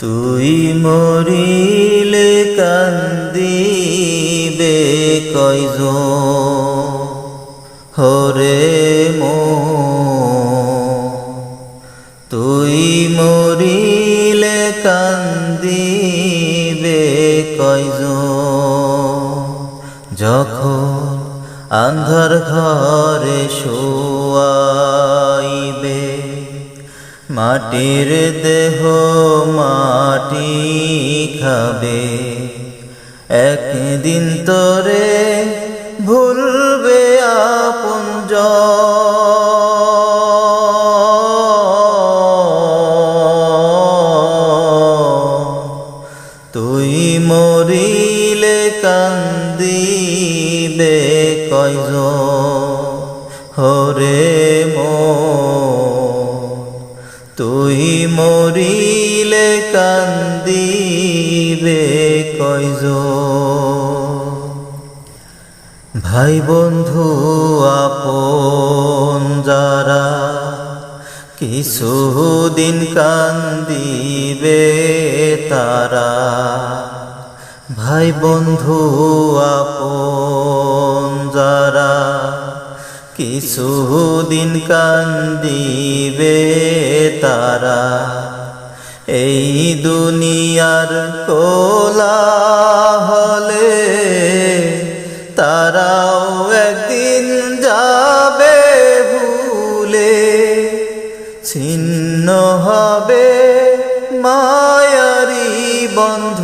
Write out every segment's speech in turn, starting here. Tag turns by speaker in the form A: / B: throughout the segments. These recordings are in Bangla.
A: তুই মরিলে কান্দিবে কইজ হরে মো তুই মরিলে কান্দিবে কইজ যখন আন্ধার ঘরে শোয়াইবে মাটির দেহ মাটি খাবে। একদিন তোরে ভুলবে আপন তুই মরিলে কান্দিবে কয়জ হরে মো তুই মরিলে কান্দিবে কয়জ ভাই বন্ধু আপন যারা কিছুদিন কান্দিবে তারা ভাই বন্ধু আপন যারা কিছুদিন কান্দিবে তারা। এই দুনিয়ার কোলা হলে তারাও একদিন যাবে ভুলে। ছিন্ন হবে মায়ারি বন্ধ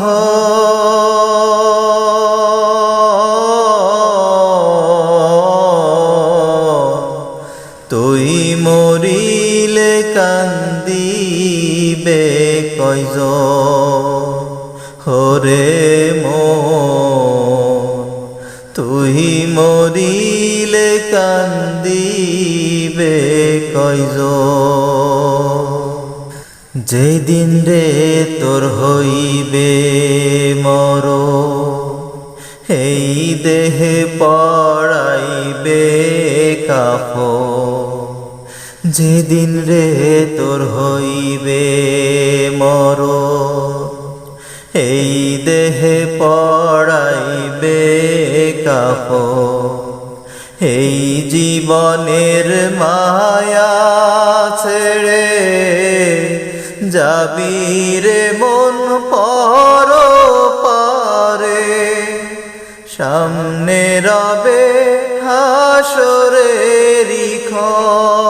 A: মরিলে কান্দিবে কইজ হরে তুই মরিলে কান্দিবে কইজ যেদিন রে তোর হইবে মর এই দেহে পড়াইবে কাফ যেদিন রে তোর হইবে মর এই দেহে পড়াইবে কাফ এই জীবনের মায়া ছেড়ে যাবি রে মন পর পারে, সামনে রবে হাসরেরি তুই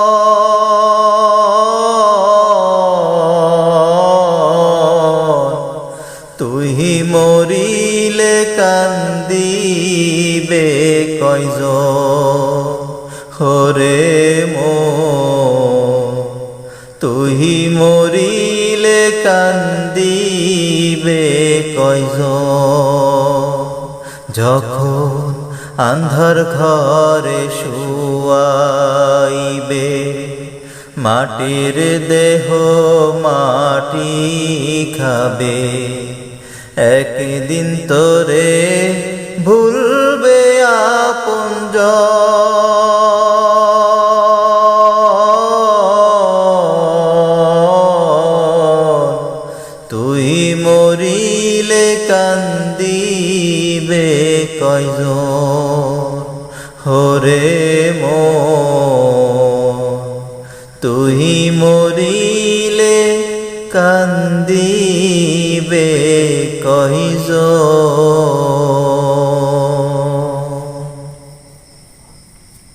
A: মরিলে কান্দিবে কয়জ হরে মো তুই মরিলে কান্দিবে কইজ যখন আন্ধার ঘরে শুয়াইবে, মাটির দেহ মাটি খাবে একদিন তোরে ভুলবে আপন তুই মরিলে কান্দিবে কয়জ হরে মো তুই মরিলে কান্দিবে কইজ